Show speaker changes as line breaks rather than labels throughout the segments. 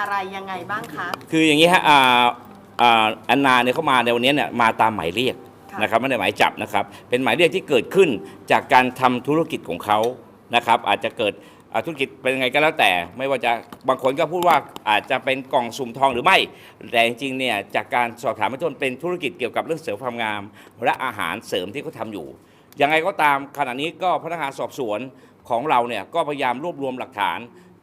อะไรยังไงบ้างคะ
คืออย่างนี้ฮะอ่าอ่าแอนนาเนี่ยเขามาในวันนี้เนี่ยมาตามหมายเรียก
ค่ะ
นะครับไม่ได้หมายจับนะครับ เป็นหมายเรียกที่เกิดขึ้นจากการทำธุรกิจของเขานะครับ อาจจะเกิดอ่าธุรกิจเป็นยังไงก็แล้วแต่ ไม่ว่าจะบางคนก็พูดว่าอาจจะเป็นกล่องสุ่มทองหรือไม่ แต่จริงๆเนี่ยจากการสอบถามเบื้องต้นเป็นธุรกิจเกี่ยวกับเรื่องเสริมความงาม และอาหารเสริมที่เขาทำอยู่ ยังไงก็ตามขณะนี้ก็พนักงานสอบสวนของเราเนี่ยก็พยายามรวบรวมหลักฐาน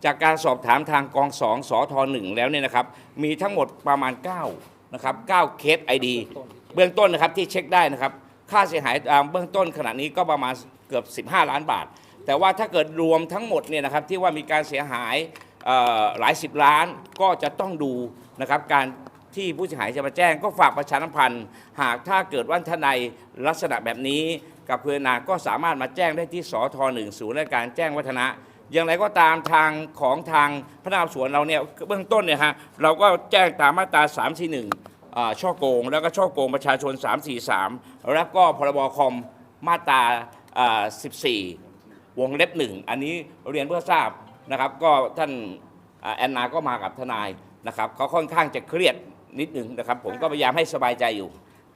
จากการสอบถามทางกองสองสทหนึ่งแล้วเนี่ยนะครับ มีทั้งหมดประมาณ9นะครับ9เคสไอดีเบื้องต้นนะครับที่เช็คได้นะครับ ค่าเสียหายตามเบื้องต้นขณะนี้ก็ประมาณเกือบ 15 ล้านบาท แต่ว่าถ้าเกิดรวมทั้งหมดเนี่ยนะครับที่ว่ามีการเสียหายหลายสิบล้านก็จะต้องดูนะครับการที่ผู้เสียหายจะมาแจ้งก็ฝากประชาสัมพันธ์ หากถ้าเกิดว่าท่านใดลักษณะแบบนี้ กับเพื่อนาก็สามารถมาแจ้งได้ที่สทหนึ่งศูนย์ราชการแจ้งวัฒนะ อย่างไรก็ตามทางของทางพนักงานสอบสวนเราเนี่ยเบื้องต้นเนี่ยฮะเราก็แจ้งตามมาตรา 341อ่าช่อโกง แล้วก็ช่อโกงประชาชน 343 แล้วก็พรบคอมมาตราอ่า14 วงเล็บหนึ่งอันนี้เรียนเพื่อทราบนะครับก็ท่านอ่าแอนนาก็มากับทนายนะครับเขาค่อนข้างจะเครียดนิดหนึ่งนะครับ ผมก็พยายามให้สบายใจอยู่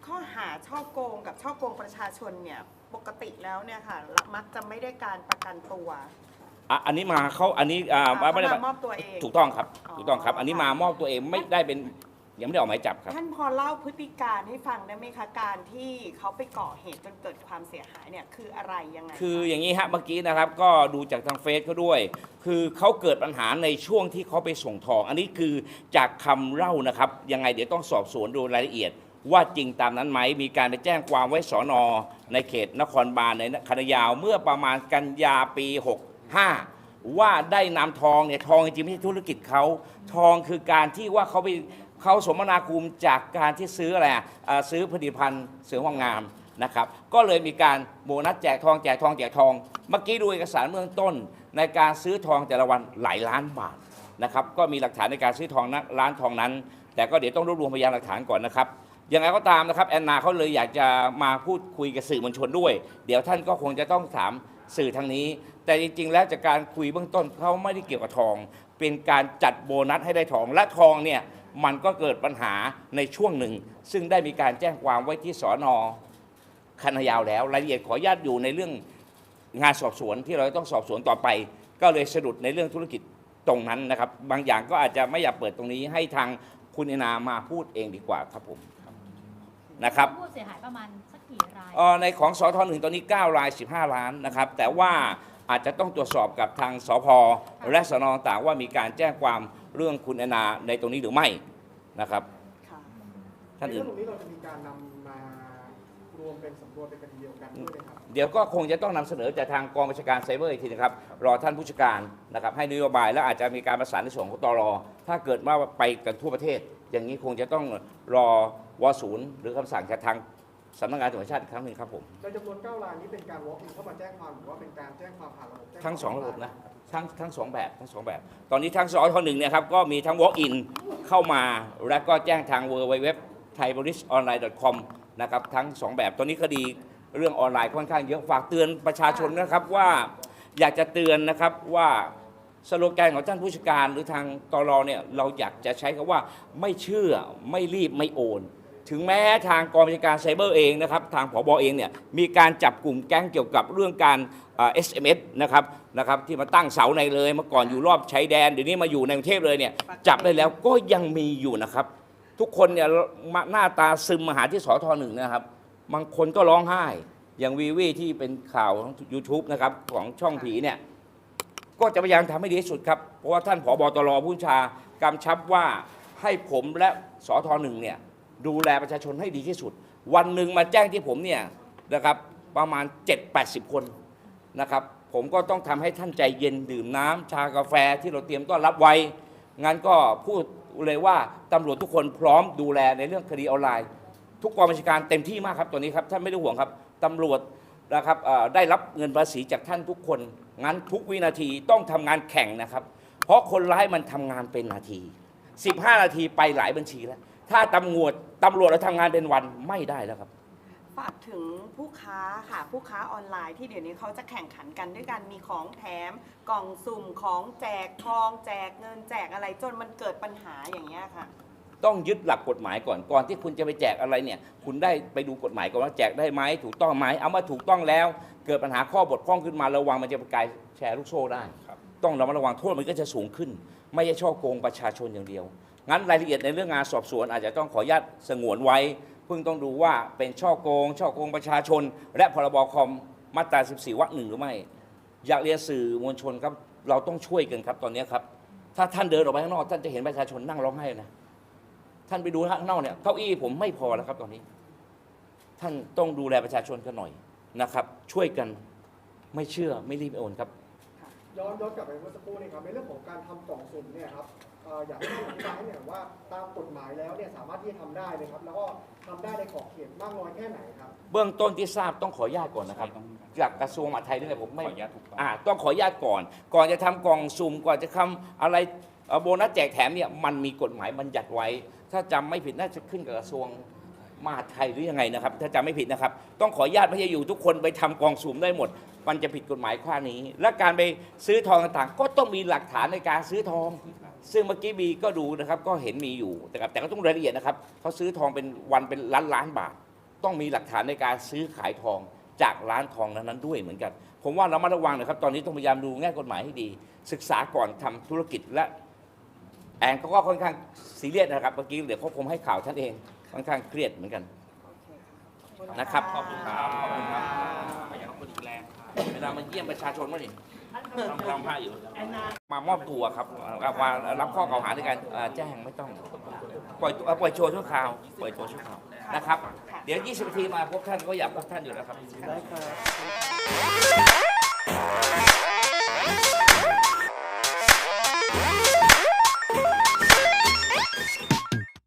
ข้อหาช่อโกงกับช่อโกงประชาชนเนี่ยปกติแล้วเนี่ยค่ะมักจะไม่ได้การประกันตัว
อะอันนี้มาเขาอันนี้อ่า
อ่า
ไม่ได้
เขามามอบตัวเอง
ถูกต้องครับ
อ๋อ
ถูกต้องครับ อันนี้มามอบตัวเองไม่ได้เป็นยังไม่ได้ออกหมายจับครับ
ท่านพอเล่าพฤติการให้ฟังได้ไหมคะการที่เขาไปก่อเหตุจนเกิดความเสียหายเนี่ยคืออะไรยังไง
คืออย่างนี้ฮะเมื่อกี้นะครับก็ดูจากทางเฟซเขาด้วย คือเขาเกิดปัญหาในช่วงที่เขาไปส่งทอง อันนี้คือจากคำเล่านะครับ ยังไงเดี๋ยวต้องสอบสวนดูรายละเอียด ว่าจริงตามนั้นไหมมีการไปแจ้งความไว้สอนอในเขตนครบาลในคณะยาวเมื่อประมาณกันยาปี 5ว่าได้นำทองเนี่ยทองจริงๆไม่ใช่ธุรกิจเขาทองคือการที่ว่าเขาไปเขาสมนาคุณจากการที่ซื้ออะไรอะอ่าซื้อผลิตภัณฑ์เสริมความงามนะครับ ก็เลยมีการโบนัสแจกทองแจกทองแจกทอง เมื่อกี้ดูเอกสารเบื้องต้น ในการซื้อทองแต่ละวันหลายล้านบาทนะครับ ก็มีหลักฐานในการซื้อทองนะร้านทองนั้น แต่ก็เดี๋ยวต้องรวบรวมพยานหลักฐานก่อนนะครับยังไงก็ตามนะครับแอนนาเขาเลยอยากจะมาพูดคุยกับสื่อมวลชนด้วย เดี๋ยวท่านก็คงจะต้องถาม สื่อทางนี้ แต่จริง ๆ แล้วจากการคุยเบื้องต้นเขาไม่ได้เกี่ยวกับทอง เป็นการจัดโบนัสให้ได้ทองและทองเนี่ยมันก็เกิดปัญหาในช่วงหนึ่ง ซึ่งได้มีการแจ้งความไว้ที่สอนอคณะยาวแล้ว รายละเอียดขออนุญาตอยู่ในเรื่องงานสอบสวนที่เราต้องสอบสวนต่อไป ก็เลยสะดุดในเรื่องธุรกิจตรงนั้นนะครับ บางอย่างก็อาจจะไม่อยากเปิดตรงนี้ให้ทางคุณเอนามาพูดเองดีกว่าครับผม นะครับ
ผู้เสียหายประมาณสักกี่ราย
เอ่อในของสทหนึ่งตอนนี้ 9 ราย 15 ล้านนะครับ แต่ว่าอาจจะต้องตรวจสอบกับทางสพและสนต่างๆว่ามีการแจ้งความเรื่องคุณแอนนาในตรงนี้หรือไม่นะครับ
ค่ะ
ท่าน
ใน
อื่
เรื่อนงตรงนี้เราจะมีการนำมารวมเป็นสำนวนเป็นคดีเดียวกันด้วยไหมครับ
เดี๋ยวก็คงจะต้องนำเสนอจากทางกองบัญชาการไซเบอร์อีกทีนะครับ รอท่านผู้จัดการนะครับให้นโยบายแล้วอาจจะมีการประสานในส่วนของตรถ้าเกิดว่าไปกันทั่วประเทศ อย่างนี้คงจะต้องรอวศูนย์หรือคำสั่งจากทางสำนักงานตำรวจแห่งชาติอีกครั้งหนึ่งครับผม
ในจำนวน9รายนี้เป็นการ walk in เข้ามาแจ้งความหรือว่าเป็นการแจ้งความผ่านระบบแจ้
ทั้งสอง
ความ
ระบบนะทั้งทั้งสองแบบทั้งสองแบบ ตอนนี้ทั้งสอทหนึ่งเนี่ยครับก็มีทั้ง walk in เข้ามาและก็แจ้งทาง w w w t h a i b o l i s o n l i n e c o m นะครับทั้งสองแบบ ตอนนี้คดีเรื่องออนไลน์ค่อนข้างเยอะฝากเตือนประชาชนนะครับว่าอยากจะเตือนนะครับว่า สโลแกนของท่านผู้จัดการหรือทางตรอเนี่ยเราอยากจะใช้คำว่าไม่เชื่อไม่รีบไม่โอน ถึงแม้ทางกองบัญชาการไซเบอร์เองนะครับทางผบเองเนี่ยมีการจับกลุ่มแก๊งเกี่ยวกับเรื่องการเอ่า SMS นะครับนะครับที่มาตั้งเสาในเลยเมื่อก่อนอยู่รอบชายแดนเดี๋ยวนี้มาอยู่ในกรุงเทพเลยเนี่ยจับได้แล้วก็ยังมีอยู่นะครับ ทุกคนเนี่ยมาหน้าตาซึมมาหาที่สอทหนึ่งนะครับบางคนก็ร้องไห้อย่างวีวีที่เป็นข่าวของ YouTube นะครับของช่องผีเนี่ย ก็จะพยายามทำให้ดีที่สุดครับ เพราะว่าท่านผอบตรผู้บัญชากำชับว่าให้ผมและสอทหนึ่งเนี่ยดูแลประชาชนให้ดีที่สุด วันหนึ่งมาแจ้งที่ผมเนี่ยนะครับประมาณ 7-80 คนนะครับผมก็ต้องทำให้ท่านใจเย็นดื่มน้ำชากาแฟที่เราเตรียมต้อนรับไว้ งั้นก็พูดเลยว่าตำรวจทุกคนพร้อมดูแลในเรื่องคดีออนไลน์ ทุกกองบัญชาการเต็มที่มากครับตัวนี้ครับท่านไม่ต้องห่วงครับตำรวจ นะครับได้รับเงินภาษีจากท่านทุกคนงั้นทุกวินาทีต้องทำงานแข่งนะครับ เพราะคนร้ายมันทำงานเป็นนาที 15 นาทีไปหลายบัญชีแล้ว ถ้าตำรวจตำรวจเราทำงานเป็นวันไม่ได้แล้วครับ
ฝากถึงผู้ค้าค่ะผู้ค้าออนไลน์ที่เดี๋ยวนี้เขาจะแข่งขันกันด้วยการมีของแถมกล่องสุ่มของแจกทองแจกเงินแจกอะไรจนมันเกิดปัญหาอย่างเงี้ยค่ะ
ต้องยึดหลักกฎหมายก่อนก่อนที่คุณจะไปแจกอะไรเนี่ย คุณได้ไปดูกฎหมายก่อนว่าแจกได้ไหมถูกต้องไหมเอามาถูกต้องแล้ว เกิดปัญหาข้อบกพร่องขึ้นมาระวังมันจะไปกลายแชร์ลูกโซ่ได้ต้องระมัดระวังโทษมันก็จะสูงขึ้น ไม่ใช่ช่อโกงประชาชนอย่างเดียว งั้นรายละเอียดในเรื่องงานสอบสวนอาจจะต้องขออนุญาตสงวนไว้ เพิ่งต้องดูว่าเป็นช่อโกง ช่อโกงประชาชน และพรบคอมมาตรา 14วรรคหนึ่งหรือไม่ อยากเรียนสื่อมวลชนครับ เราต้องช่วยกันครับตอนนี้ครับ ถ้าท่านเดินออกไปข้างนอก ท่านจะเห็นประชาชนนั่งร้องไห้นะ ท่านไปดูข้างนอกเนี่ยเก้าอี้ผมไม่พอแล้วครับตอนนี้ ท่านต้องดูแลประชาชนกันหน่อยนะครับ ช่วยกันไม่เชื่อไม่รีบโอนครับ
ย้อนย้อนกลับไปเมื่อสักครู่นี่ครับในเรื่องของการทำกล่องสุ่มเนี่ยครับเอ่ออยากให้อธิบายให้หน่อยว่าตามกฎหมายแล้วเนี่ยสามารถที่จะทำได้ไหมครับแล้วก็ทำได้ในขอบเขตมากน้อยแค่ไหนครับ
เบื้องต้นที่ทราบต้องขออนุญาตก่อนนะครับจากกระทรวงมหาดไทยด้วยผมไม่
ขออนุญาตถูกต้อง
อ่าต้องขออนุญาตก่อน ก่อนจะทำกล่องซุ่มก่อนจะทำอะไรเอ่อโบนัสแจกแถมเนี่ยมันมีกฎหมายบัญญัติไว้ ถ้าจำไม่ผิดน่าจะขึ้นกับกระทรวงมหาดไทยหรือยังไงนะครับ ถ้าจำไม่ผิดนะครับ ต้องขออนุญาตไม่ใช่อยู่ทุกคนไปทำกองสุ่มได้หมด มันจะผิดกฎหมายข้อนี้ และการไปซื้อทองต่างๆ ก็ต้องมีหลักฐานในการซื้อทอง ซึ่งเมื่อกี้บีก็ดูนะครับก็เห็นมีอยู่แต่ครับแต่ก็ต้องรายละเอียดนะครับเขาซื้อทองเป็นวันเป็นล้านล้านบาท ต้องมีหลักฐานในการซื้อขายทองจากร้านทองนั้นๆด้วยเหมือนกัน ผมว่าเรามาระวังนะครับ ตอนนี้ต้องพยายามดูแง่กฎหมายให้ดี ศึกษาก่อนทำธุรกิจและ แอนเขาก็ค่อนข้างซีเรียสนะครับเมื่อกี้เดี๋ยวเขาคงให้ข่าวท่านเองค่อนข้างเครียดเหมือนกัน
โอเคค่ะ
นะครับ
ขอบคุณ
ค
ค่ะ
รับขอบคุณครับ
ขยันคนอีกแรงครับ
เวลามาเยี่ยมประชาชนว่าดิ
ทำทำผ้าอยู่
มามอบตัวครับเอามารับข้อกล่าวหาในการเอ่อแจ้งไม่ต้องปล่อยตัวปล่อยโชว์ชั่วคราวปล่อยตัวชั่วคราวนะครับ เดี๋ยว 20นาทีมาพบท่านก็อยากพบท่านอยู่แล้วครับ
ได้ครับ